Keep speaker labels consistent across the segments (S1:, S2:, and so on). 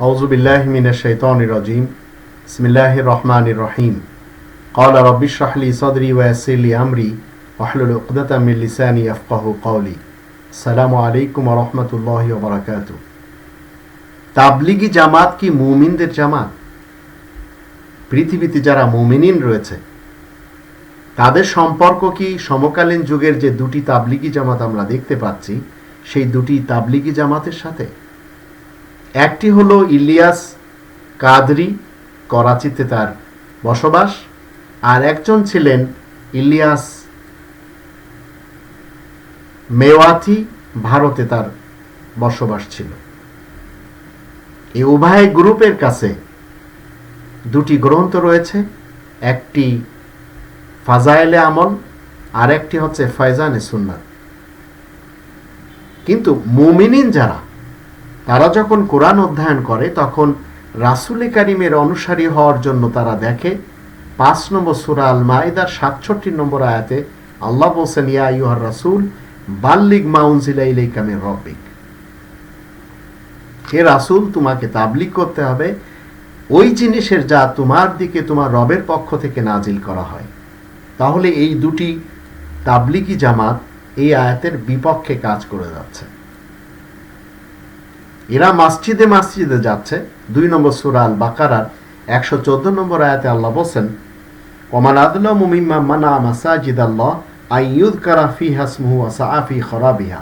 S1: أعوذ بالله من الشيطان الرجيم بسم الله الرحمن الرحيم قال رب اشرح لي صدري ويسر لي أمري واحلل عقدة من لساني يفقه قولي السلام عليكم ورحمة الله وبركاته তাবলিগি জামাত কি মুমিনদের জামাত পৃথিবীতে যারা মুমিনিন রয়েছে তাদের সম্পর্ক কি সমকালীন যুগের যে দুটি তাবলিগি জামাত আমরা দেখতে পাচ্ছি সেই দুটি তাবলিগি জামাতের সাথে একটি হলো ইলিয়াস কাদরি, করাচিতে তার বসবাস, আর একজন ছিলেন ইলিয়াস মেওয়াতি, ভারতে তার বসবাস ছিল। এই উভয় গ্রুপের কাছে দুটি গ্রন্থ রয়েছে, একটি ফাজাইলে আমল আর একটি হচ্ছে ফয়জানে সুন্নাত। কিন্তু মুমিনিন যারা তারা যখন কোরআন অধ্যয়ন করে, তখন রাসুল কারিমের অনুসারী হওয়ার জন্য তারা দেখে, পাঁচ নম্বর সুরা আল মাইদার সাতষট্টি নম্বর আয়াতে আল্লাহ বলছেন, ইয়া ইউহার রাসুল বাল্লিক মাউনজিলা ইলাইকামের রব্বিক। হে রাসুল, তোমাকে তাবলিগ করতে হবে। ওই জিনিসের যা তোমার দিকে, তোমার রবের পক্ষ থেকে নাজিল করা হয়। তাহলে এই দুটি তাবলিগি জামাত এই আয়াতের বিপক্ষে কাজ করে যাচ্ছে। এরা মসজিদে মসজিদে যাচ্ছে। দুই নম্বর সুরাল বাকারার একশো চোদ্দ নম্বর আয়াতে আল্লাহ বলছেন, ওমান আদুল্লাহ মুমিম্মা মানা মাসাজিদ আল্লাহ আইয়ুদ কারা ফি হাসমুহু আসাফি খরাবিহা।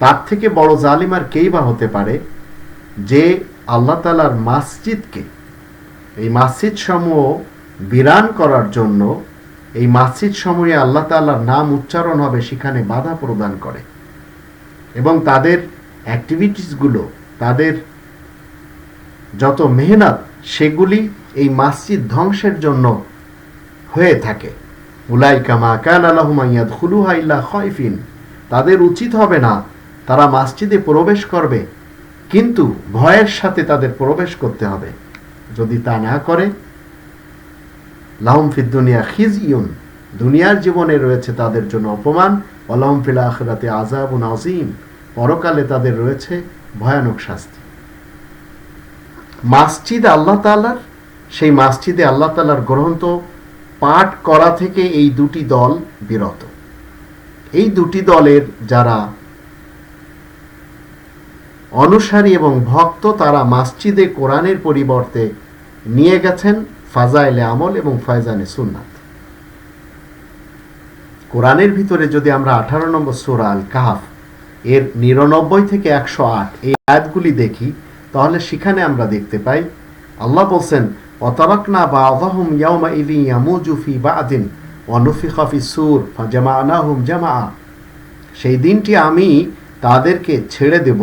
S1: তার থেকে বড় জালিম আর কেই বা হতে পারে যে আল্লাহ তালার মসজিদকে, এই মসজিদ সমূহ বিরান করার জন্য এই মসজিদ সমূহে আল্লাহ তাল্লাহর নাম উচ্চারণ হবে সেখানে বাধা প্রদান করে এবং তাদের অ্যাক্টিভিটিসগুলো তাদের যত মেহনত, সেগুলি এই মসজিদ ধ্বংসের জন্য হয়ে থাকে। উলাই কামা কান আল্লাহমাইয়াদ খুলুহা ইল্লা খয়ফিন তাদের উচিত হবে না, তারা মসজিদে প্রবেশ করবে, কিন্তু ভয়ের সাথে তাদের প্রবেশ করতে হবে। যদি তা না করে, লাহম ফিদ দুনিয়া খিজ ইউন দুনিয়ার জীবনে রয়েছে তাদের জন্য অপমান অলাহম ফিল আখরাতে আজাব নাজিম পরকালে তাদের রয়েছে ভয়ানক শাস্তি। মাসজিদ আল্লাহ তালার সেই মাসজিদে আল্লাহ তালার গ্রন্থ পাঠ করা থেকে এই দুটি দল বিরত। এই দুটি দলের যারা অনুসারী এবং ভক্ত, তারা মাসজিদে কোরআনের পরিবর্তে নিয়ে গেছেন ফাজাইলে আমল এবং ফয়জানে সুন্নাত। কোরআনের ভিতরে যদি আমরা আঠারো নম্বর সোরা আল কাহাফ এর নিরানব্বই থেকে একশো আট এই আয়াতগুলি দেখি, তাহলে সেখানে আমরা দেখতে পাই, আল্লাহ বলছেন অতাবাকনা বা আদাহুম ইয়াউমা বাদিন অনুফি খফি সুর জামা আনাহুম জামা সেই দিনটি আমি তাদেরকে ছেড়ে দেব।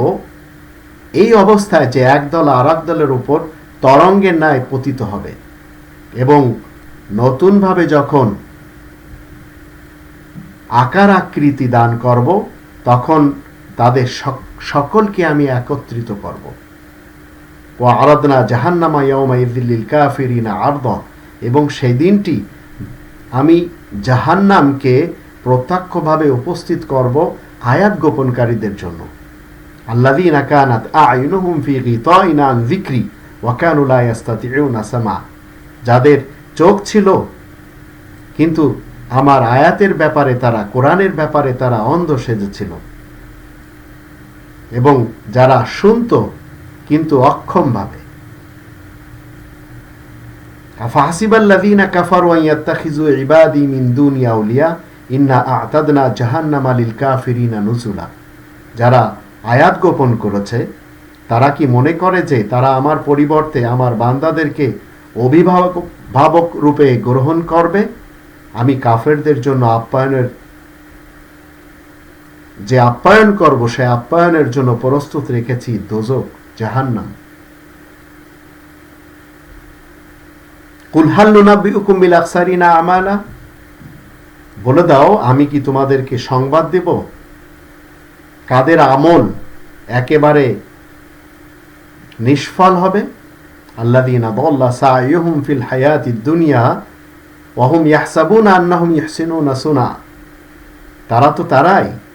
S1: এই অবস্থায় যে একদল আর এক দলের উপর তরঙ্গের ন্যায় পতিত হবে এবং নতুনভাবে যখন আকার আকৃতি দান করব, তখন তাদের সকলকে আমি একত্রিত করব। ও আরাধনা জাহান্নামা ইয়মা ইদিল্লিল কাফিরিনা আর্দ। এবং সেই দিনটি আমি জাহান্নামকে প্রত্যক্ষভাবে উপস্থিত করব আয়াত গোপনকারীদের জন্য। আল্লাদিনা কানাত আইনুহুম ফি যাদের চোখ ছিল, কিন্তু আমার আয়াতের ব্যাপারে তারা, কোরআনের ব্যাপারে তারা অন্ধ সেজেছিল। এবং যারা শুনত, কিন্তু অক্ষমভাবে নুজুলা যারা আয়াত গোপন করেছে, তারা কি মনে করে যে তারা আমার পরিবর্তে আমার বান্দাদেরকে অভিভাবক, ভাবক রূপে গ্রহণ করবে? আমি কাফেরদের জন্য আপ্যায়নের যে আপ্যায়ন করব, সে আপ্যায়নের জন্য প্রস্তুত রেখেছি, দোজক জাহান্নাম। আমালা? বলে দাও, আমি কি তোমাদেরকে সংবাদ দেব? কাদের আমল একেবারে নিষ্ফল হবে? আল্লাদিনা দল্লা সাইহুম ফিল হায়াতি দুনিয়া ওহম ইয়াহসাবুন আন্নাহুম ইহসিনুনা সুনা। তারা তো তারাই।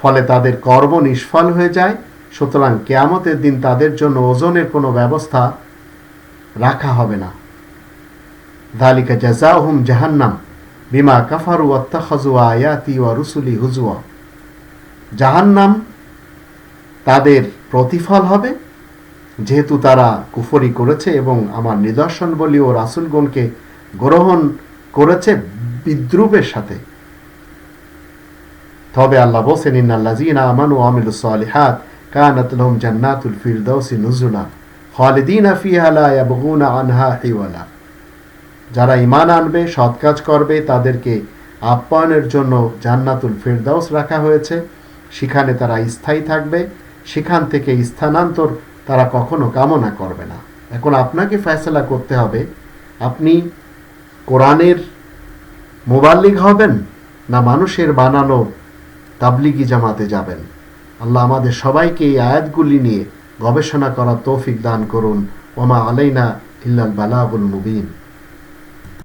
S1: ফলে তাদের কর্ম নিষ্ফল হয়ে যায়। সুতরাং কেয়ামতের দিন তাদের জন্য ওজনের কোনো ব্যবস্থা রাখা হবে না। দালিকা জাজাহুম জাহান্নাম বিমা কাফারু খজুয়া আয়াতি ওয়া রুসুলি হুজুয়া। জাহান্নাম তাদের প্রতিফল হবে, যেহেতু তারা কুফরি করেছে এবং আমার নিদর্শন বলি ও রাসুলগণকে গ্রহণ করেছে বিদ্রুপের সাথে। তবে আল্লাহ বলছেন জান্নাতুল ফিহা আনহা যারা ঈমান আনবে, সৎ কাজ করবে, তাদেরকে আপ্যায়নের জন্য জান্নাতুল ফিরদাউস রাখা হয়েছে। সেখানে তারা স্থায়ী থাকবে, সেখান থেকে স্থানান্তর তারা কখনো কামনা করবে না। এখন আপনাকে ফয়সলা করতে হবে, আপনি কোরআনের মোবাল্লিক হবেন না মানুষের বানানো তাবলিগি জামাতে যাবেন। আল্লাহ আমাদের সবাইকে এই আয়াতগুলি নিয়ে গবেষণা করার তৌফিক দান করুন। ওমা আলাইনা ইল্লাল বালাবুল মুবিন।